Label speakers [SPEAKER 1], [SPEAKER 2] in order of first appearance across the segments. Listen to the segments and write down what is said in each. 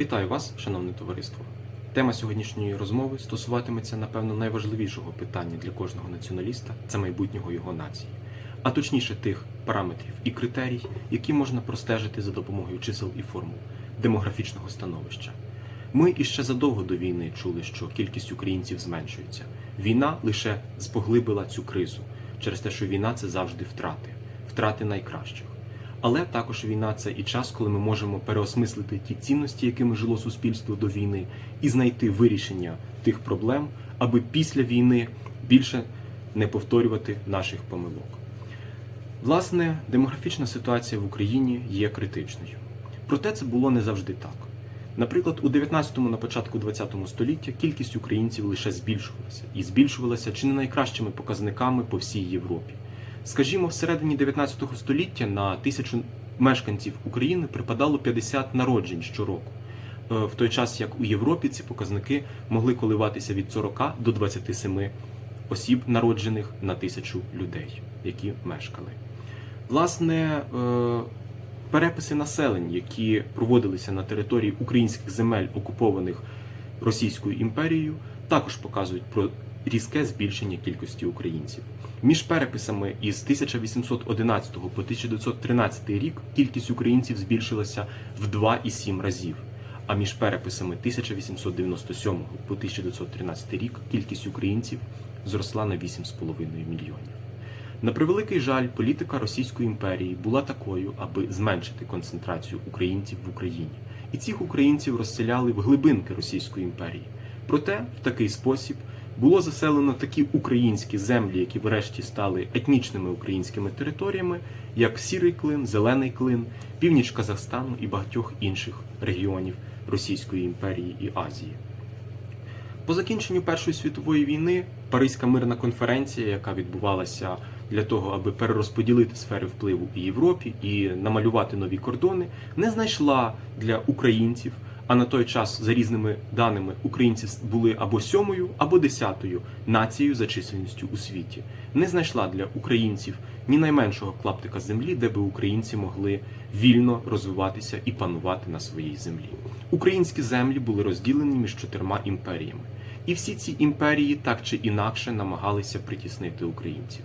[SPEAKER 1] Вітаю вас, шановне товариство. Тема сьогоднішньої розмови стосуватиметься, напевно, найважливішого питання для кожного націоналіста це майбутнього його нації, а точніше тих параметрів і критерій, які можна простежити за допомогою чисел і формул демографічного становища. Ми іще задовго до війни чули, що кількість українців зменшується. Війна лише споглибила цю кризу через те, що війна це завжди втрати, втрати найкращих. Але також війна це і час, коли ми можемо переосмислити ті цінності, якими жило суспільство до війни, і знайти вирішення тих проблем, аби після війни більше не повторювати наших помилок. Власне, демографічна ситуація в Україні є критичною. Проте це було не завжди так. Наприклад, у 19-му на початку 20-го століття кількість українців лише збільшувалася і збільшувалася чи не найкращими показниками по всій Європі. Скажімо, всередині 19 століття на тисячу мешканців України припадало 50 народжень щороку, Е, в той час як у Європі ці показники могли коливатися від 40 до 27 осіб, народжених на тисячу людей, які мешкали. Власне, е, переписи населення, які проводилися на території українських земель, окупованих Російською імперією, також показують про різке збільшення кількості українців. Між переписами із 1811 по 1913 рік кількість українців збільшилася в 2,7 разів. А між переписами 1897 по 1913 рік кількість українців зросла на 8,5 мільйонів. На превеликий жаль, політика Російської імперії була такою, аби зменшити концентрацію українців в Україні, і цих українців розселяли в глибинки Російської імперії. Проте в такий спосіб було заселено такі українські землі, які врешті стали етнічними українськими територіями, як Сірий Клин, Зелений Клин, північ Казахстану і багатьох інших регіонів Російської імперії і Азії. По закінченню Першої світової війни Паризька мирна конференція, яка відбувалася для того, аби перерозподілити сфери впливу у Європі і намалювати нові кордони, не знайшла для українців. А на той час, за різними даними, українці були або сьомою, або десятою нацією за чисельністю у світі. Не знайшла для українців ні найменшого клаптика землі, де би українці могли вільно розвиватися і панувати на своїй землі. Українські землі були розділені між чотирма імперіями, і всі ці імперії так чи інакше намагалися притіснити українців.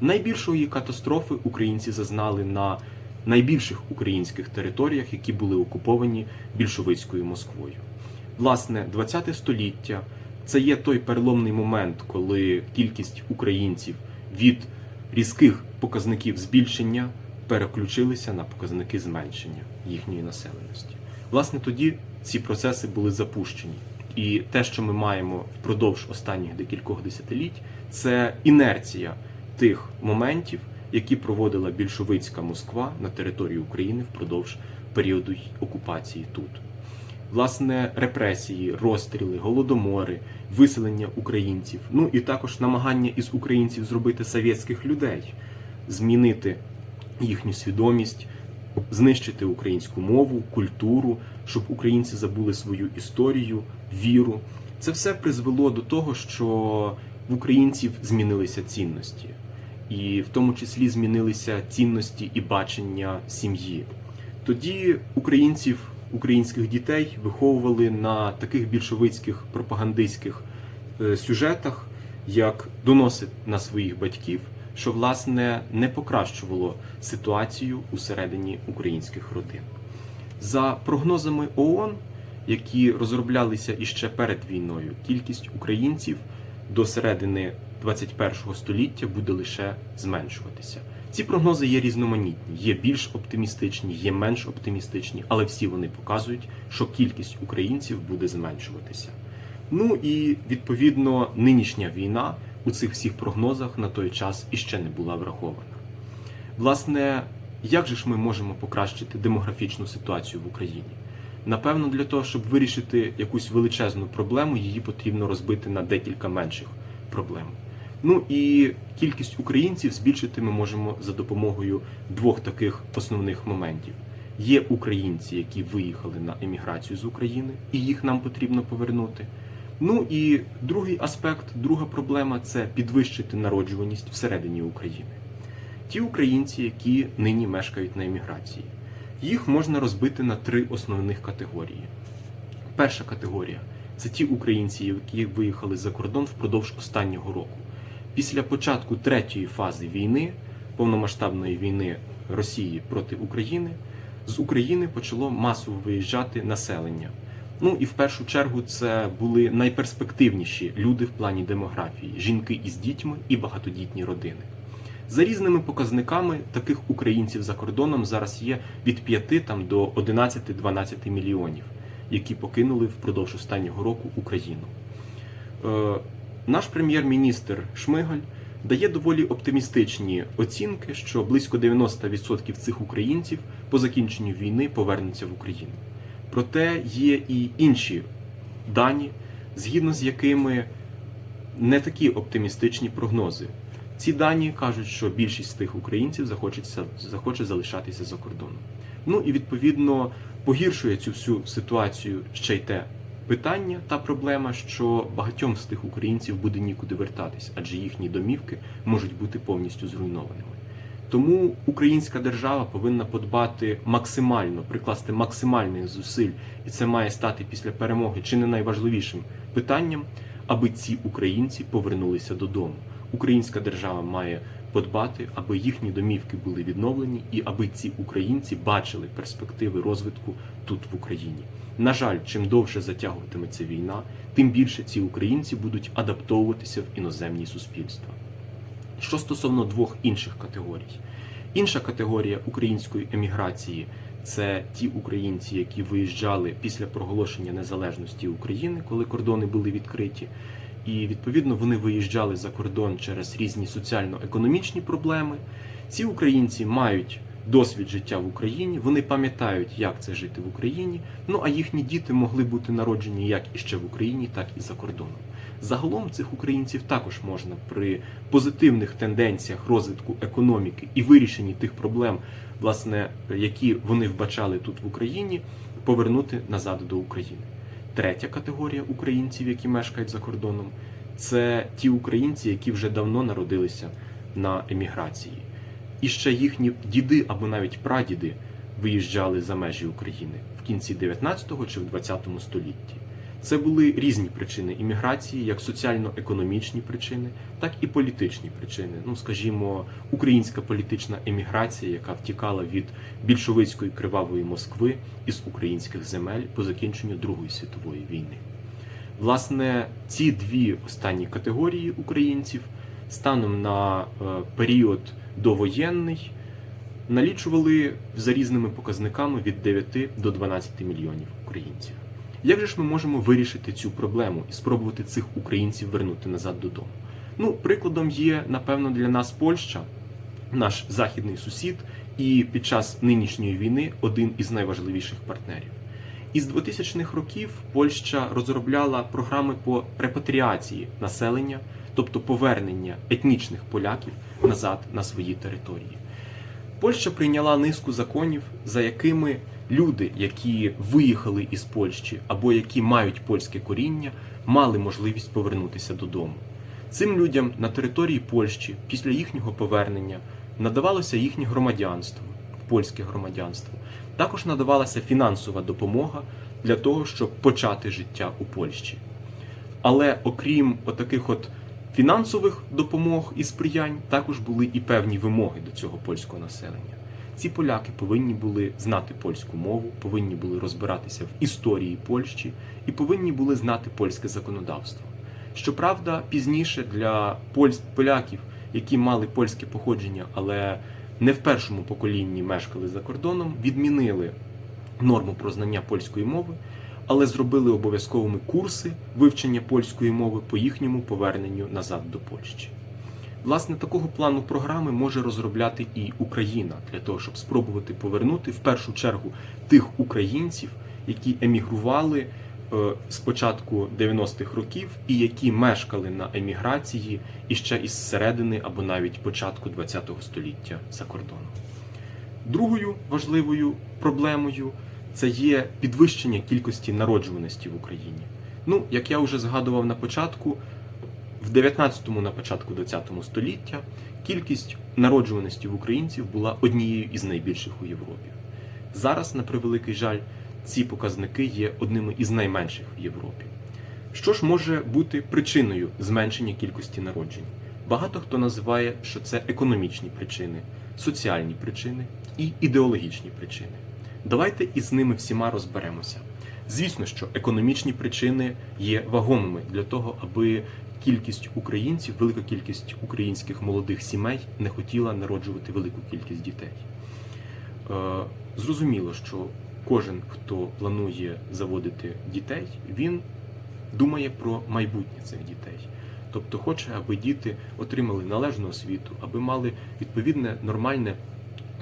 [SPEAKER 1] Найбільшої катастрофи українці зазнали на найбільших українських територіях, які були окуповані більшовицькою Москвою. Власне, ХХ століття це є той переломний момент, коли кількість українців від різких показників збільшення переключилися на показники зменшення їхньої населеності. Власне, тоді ці процеси були запущені. І те, що ми маємо впродовж останніх декількох десятиліть, це інерція тих моментів, які проводила більшовицька Москва на території України впродовж періоду окупації тут. Власне, репресії, розстріли, голодомори, виселення українців, ну і також намагання із українців зробити совєтських людей, змінити їхню свідомість, знищити українську мову, культуру, щоб українці забули свою історію, віру. Це все призвело до того, що в українців змінилися цінності, і в тому числі змінилися цінності і бачення сім'ї. Тоді українців, українських дітей виховували на таких більшовицьких пропагандистських е, сюжетах, як доносить на своїх батьків, що власне не покращувало ситуацію усередині українських родин. За прогнозами ООН, які розроблялися іще перед війною, кількість українців до середини 21 століття буде лише зменшуватися. Ці прогнози є різноманітні, є більш оптимістичні, є менш оптимістичні, але всі вони показують, що кількість українців буде зменшуватися. Ну і відповідно нинішня війна у цих всіх прогнозах на той час іще не була врахована. Власне, як же ж ми можемо покращити демографічну ситуацію в Україні? Напевно, для того, щоб вирішити якусь величезну проблему, її потрібно розбити на декілька менших проблем. Ну і кількість українців збільшити ми можемо за допомогою двох таких основних моментів. Є українці, які виїхали на еміграцію з України, і їх нам потрібно повернути. Ну і другий аспект, друга проблема це підвищити народжуваність всередині України. Ті українці, які нині мешкають на еміграції, їх можна розбити на три основних категорії. Перша категорія це ті українці, які виїхали за кордон впродовж останнього року. Після початку третьої фази війни, повномасштабної війни Росії проти України, з України почало масово виїжджати населення. Ну і в першу чергу це були найперспективніші люди в плані демографії жінки із дітьми і багатодітні родини. За різними показниками таких українців за кордоном зараз є від 5 там, до 11-12 мільйонів, які покинули впродовж останнього року Україну. Наш прем'єр-міністр Шмигаль дає доволі оптимістичні оцінки, що близько 90% цих українців по закінченню війни повернуться в Україну. Проте є і інші дані, згідно з якими не такі оптимістичні прогнози. Ці дані кажуть, що більшість з тих українців захочеться, захоче залишатися за кордоном. Ну і відповідно погіршує цю всю ситуацію ще й те питання та проблема, що багатьом з тих українців буде нікуди вертатись, адже їхні домівки можуть бути повністю зруйнованими. Тому українська держава повинна подбати максимально, прикласти максимальних зусиль, і це має стати після перемоги чи не найважливішим питанням, аби ці українці повернулися додому. Українська держава має подбати, аби їхні домівки були відновлені, і аби ці українці бачили перспективи розвитку тут в Україні. На жаль, чим довше затягуватиметься війна, тим більше ці українці будуть адаптовуватися в іноземні суспільства. Що стосовно двох інших категорій, інша категорія української еміграції це ті українці, які виїжджали після проголошення незалежності України, коли кордони були відкриті. І відповідно вони виїжджали за кордон через різні соціально-економічні проблеми. Ці українці мають досвід життя в Україні, вони пам'ятають, як це жити в Україні. Ну а їхні діти могли бути народжені як і ще в Україні, так і за кордоном. Загалом цих українців також можна при позитивних тенденціях розвитку економіки і вирішенні тих проблем, власне, які вони вбачали тут в Україні, повернути назад до України. Третя категорія українців, які мешкають за кордоном, це ті українці, які вже давно народилися на еміграції. І ще їхні діди або навіть прадіди виїжджали за межі України в кінці 19 чи в 20 столітті. Це були різні причини імміграції, як соціально-економічні причини, так і політичні причини. Ну, скажімо, українська політична еміграція, яка втікала від більшовицької кривавої Москви із українських земель по закінченню Другої світової війни. Власне, ці дві останні категорії українців станом на е, період довоєнний налічували за різними показниками від 9 до 12 мільйонів українців. Як же ж ми можемо вирішити цю проблему і спробувати цих українців вернути назад додому? Ну, прикладом є, напевно, для нас Польща, наш західний сусід, і під час нинішньої війни один із найважливіших партнерів. Із 2000-х років Польща розробляла програми по репатріації населення, тобто повернення етнічних поляків назад на свої території. Польща прийняла низку законів, за якими люди, які виїхали із Польщі або які мають польське коріння, мали можливість повернутися додому. Цим людям на території Польщі після їхнього повернення надавалося їхнє громадянство, польське громадянство. Також надавалася фінансова допомога для того, щоб почати життя у Польщі. Але окрім отаких от фінансових допомог і сприянь, також були і певні вимоги до цього польського населення. Ці поляки повинні були знати польську мову, повинні були розбиратися в історії Польщі і повинні були знати польське законодавство. Щоправда, пізніше для польсь- поляків, які мали польське походження, але не в першому поколінні мешкали за кордоном, відмінили норму про знання польської мови, але зробили обов'язковими курси вивчення польської мови по їхньому поверненню назад до Польщі. Власне, такого плану програми може розробляти і Україна для того, щоб спробувати повернути в першу чергу тих українців, які емігрували е, з початку 90-х років і які мешкали на еміграції іще із середини або навіть початку 20-го століття за кордоном. Другою важливою проблемою це є підвищення кількості народжуваності в Україні. Ну, як я вже згадував на початку, в 19-му на початку 20-го століття кількість народжуваності в українців була однією із найбільших у Європі. Зараз, на превеликий жаль, ці показники є одними із найменших в Європі. Що ж може бути причиною зменшення кількості народжень? Багато хто називає, що це економічні причини, соціальні причини і ідеологічні причини. Давайте із ними всіма розберемося. Звісно, що економічні причини є вагомими для того, аби кількість українців, велика кількість українських молодих сімей не хотіла народжувати велику кількість дітей. Е, Зрозуміло, що кожен, хто планує заводити дітей, він думає про майбутнє цих дітей. Тобто хоче, аби діти отримали належну освіту, аби мали відповідне нормальне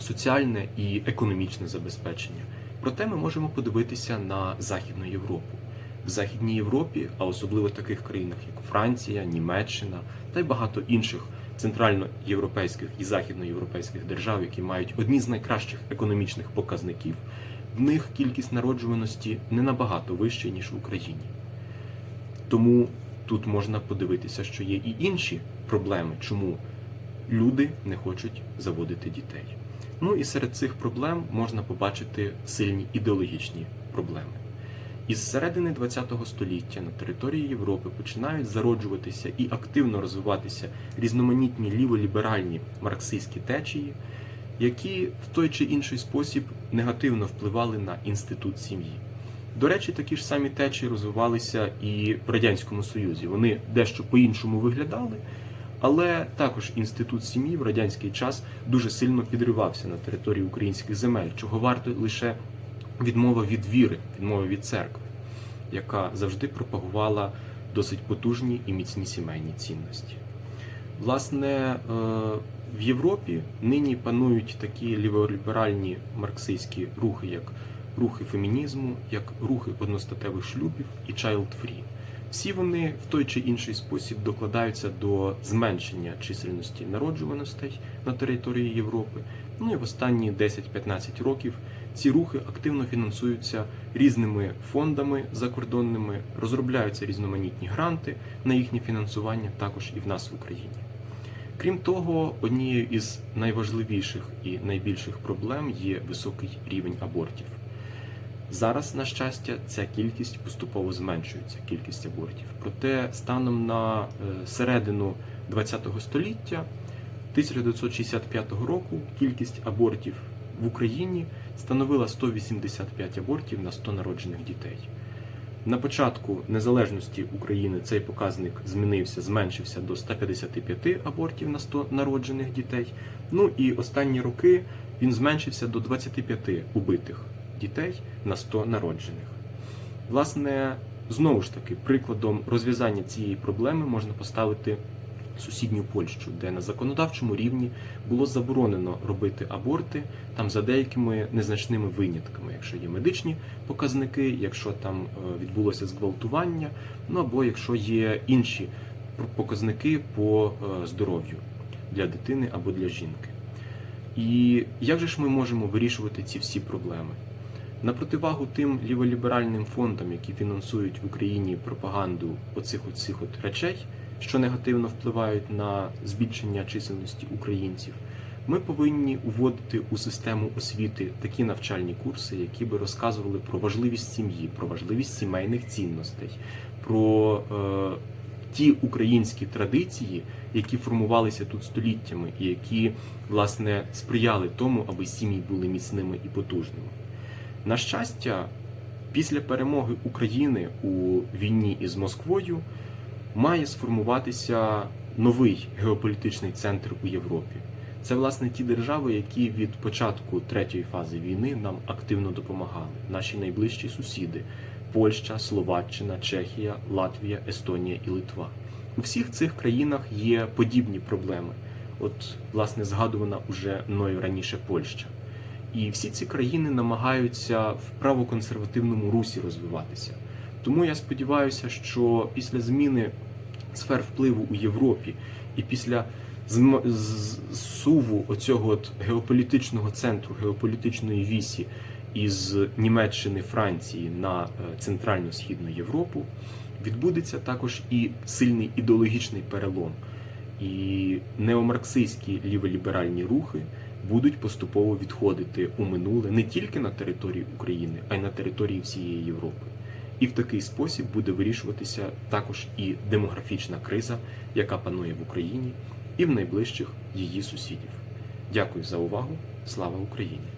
[SPEAKER 1] соціальне і економічне забезпечення. Проте ми можемо подивитися на Західну Європу. В Західній Європі, а особливо в таких країнах, як Франція, Німеччина та й багато інших центральноєвропейських і західноєвропейських держав, які мають одні з найкращих економічних показників, в них кількість народжуваності не набагато вища, ніж в Україні. Тому тут можна подивитися, що є і інші проблеми, чому люди не хочуть заводити дітей. Ну і серед цих проблем можна побачити сильні ідеологічні проблеми. Із середини ХХ століття на території Європи починають зароджуватися і активно розвиватися різноманітні ліволіберальні марксистські течії, які в той чи інший спосіб негативно впливали на інститут сім'ї. До речі, такі ж самі течії розвивалися і в Радянському Союзі. Вони дещо по-іншому виглядали, але також інститут сім'ї в радянський час дуже сильно підривався на території українських земель, чого варто лише відмова від віри, відмова від церкви, яка завжди пропагувала досить потужні і міцні сімейні цінності. Власне, е, в Європі нині панують такі ліволіберальні марксистські рухи, як рухи фемінізму, як рухи одностатевих шлюбів і child free. Всі вони в той чи інший спосіб докладаються до зменшення чисельності народжуваностей на території Європи. Ну і в останні 10-15 років ці рухи активно фінансуються різними фондами закордонними, розробляються різноманітні гранти на їхнє фінансування, також і в нас в Україні. Крім того, однією із найважливіших і найбільших проблем є високий рівень абортів. Зараз, на щастя, ця кількість поступово зменшується, кількість абортів. Проте станом на е, середину ХХ століття, 1965 року, кількість абортів в Україні становила 185 абортів на 100 народжених дітей. На початку незалежності України цей показник змінився, зменшився до 155 абортів на 100 народжених дітей. Ну і останні роки він зменшився до 25 убитих дітей на 100 народжених. Власне, знову ж таки, прикладом розв'язання цієї проблеми можна поставити сусідню Польщу, де на законодавчому рівні було заборонено робити аборти там за деякими незначними винятками, якщо є медичні показники, якщо там е, відбулося зґвалтування, ну або якщо є інші показники по е, здоров'ю для дитини або для жінки. І як же ж ми можемо вирішувати ці всі проблеми? На противагу тим ліволіберальним фондам, які фінансують в Україні пропаганду оцих оцих от речей, що негативно впливають на збільшення чисельності українців, ми повинні уводити у систему освіти такі навчальні курси, які би розказували про важливість сім'ї, про важливість сімейних цінностей, про е, ті українські традиції, які формувалися тут століттями, і які власне сприяли тому, аби сім'ї були міцними і потужними. На щастя, після перемоги України у війні із Москвою має сформуватися новий геополітичний центр у Європі. Це власне ті держави, які від початку третьої фази війни нам активно допомагали. Наші найближчі сусіди: Польща, Словаччина, Чехія, Латвія, Естонія і Литва. У всіх цих країнах є подібні проблеми. От, власне, згадувана уже мною раніше Польща. І всі ці країни намагаються в правоконсервативному русі розвиватися. Тому я сподіваюся, що після зміни сфер впливу у Європі і після зм- суву оцього от геополітичного центру, геополітичної вісі із Німеччини, Франції на е, центрально-східну Європу відбудеться також і сильний ідеологічний перелом. І неомарксистські ліволіберальні рухи будуть поступово відходити у минуле не тільки на території України, а й на території всієї Європи. І в такий спосіб буде вирішуватися також і демографічна криза, яка панує в Україні і в найближчих її сусідів. Дякую за увагу. Слава Україні!